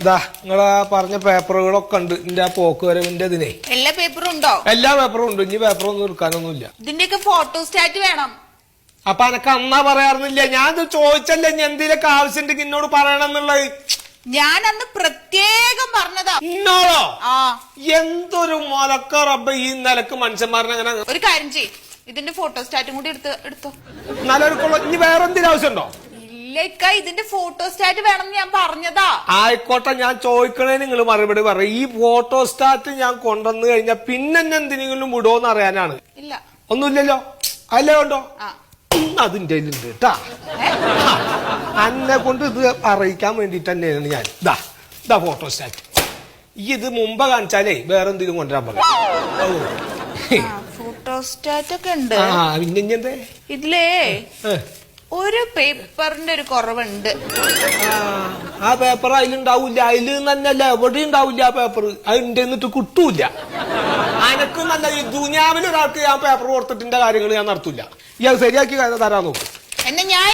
ഇതാ ആ പറഞ്ഞ പേപ്പറുകളൊക്കെ ഉണ്ട്. എന്റെ ആ പോക്ക് വരവിന്റെ ഇതിനെ. എല്ലാ പേപ്പറും ഉണ്ടോ? എല്ലാ പേപ്പറും ഉണ്ട്. ഇനി പേപ്പറൊന്നും എടുക്കാനൊന്നുമില്ല. ഇതിന്റെയൊക്കെ ഫോട്ടോ സ്റ്റാറ്റ് വേണം. അപ്പൊ എനക്ക് അന്നാ പറയാറുന്നില്ല. ഞാൻ ഇത് ചോദിച്ചല്ലേ ഇനി എന്തെങ്കിലുമൊക്കെ ആവശ്യമുണ്ടെങ്കിൽ എന്നോട് പറയണം എന്നുള്ളത്. ഞാൻ അന്ന് പ്രത്യേകം പറഞ്ഞതാ. എന്നോടോ ആ. എന്തൊരു മുലക്ക റബ്ബ് ഈ നിലയ്ക്ക് മനുഷ്യന്മാരനെ അങ്ങനെ ഒരു കാര്യം ചെയ് ഇതിന്റെ ഫോട്ടോ സ്റ്റാറ്റും കൂടി എടുത്ത് എടുത്തോ. നിലനിൽക്കുള്ള ഇനി വേറെ എന്തെങ്കിലും ആവശ്യമുണ്ടോ? ഇല്ല ഇക്ക ഇതിന്റെ ഫോട്ടോ സ്റ്റാറ്റ് വേണം ഞാൻ പറഞ്ഞതാ. ആയിക്കോട്ടെ ഞാൻ ചോദിക്കണേ നിങ്ങൾ മറുപടി പറയും. ഈ ഫോട്ടോ സ്റ്റാറ്റ് ഞാൻ കൊണ്ടുവന്നു കഴിഞ്ഞാൽ പിന്നെ എന്നെ എന്തിനെങ്കിലും വിടുമോന്ന് അറിയാനാണ്. ഇല്ല. ഒന്നുമില്ലല്ലോ? അല്ലേ ഉണ്ടോ? അതിന്റെ കേട്ടാ? അന്നെ കൊണ്ട് ഇത് അറിയിക്കാൻ വേണ്ടിട്ട് തന്നെയാണ് ഞാൻ. ഇതാ ഇതാ ഫോട്ടോ സ്റ്റാറ്റ് ഈ ഇത് മുമ്പ് കാണിച്ചാലേ വേറെ എന്തെങ്കിലും കൊണ്ടുവരാൻ പറയാം. ആ, ഫോട്ടോ സ്റ്റാറ്റ് ഒക്കെ ഉണ്ട്. ആ പിന്നെ ഇതിലേ ഒരു പേപ്പറിന്റെ ഒരു കുറവുണ്ട്. ആ, പേപ്പർ അതിലുണ്ടാവില്ല അതിൽ നല്ല എവിടെ ഉണ്ടാവില്ല ആ പേപ്പർ. അതിന്റെ എന്നിട്ട് കിട്ടൂല. അനക്ക് നല്ല ഈ ദുനിയാവിൽ ഒരാൾക്ക് ആ പേപ്പർ കൊടുത്തിട്ടിന്റെ കാര്യങ്ങൾ ഞാൻ നടത്തൂല. ഇയാൾ ശരിയാക്കി തരാൻ നോക്കും. എന്നെ ഞാൻ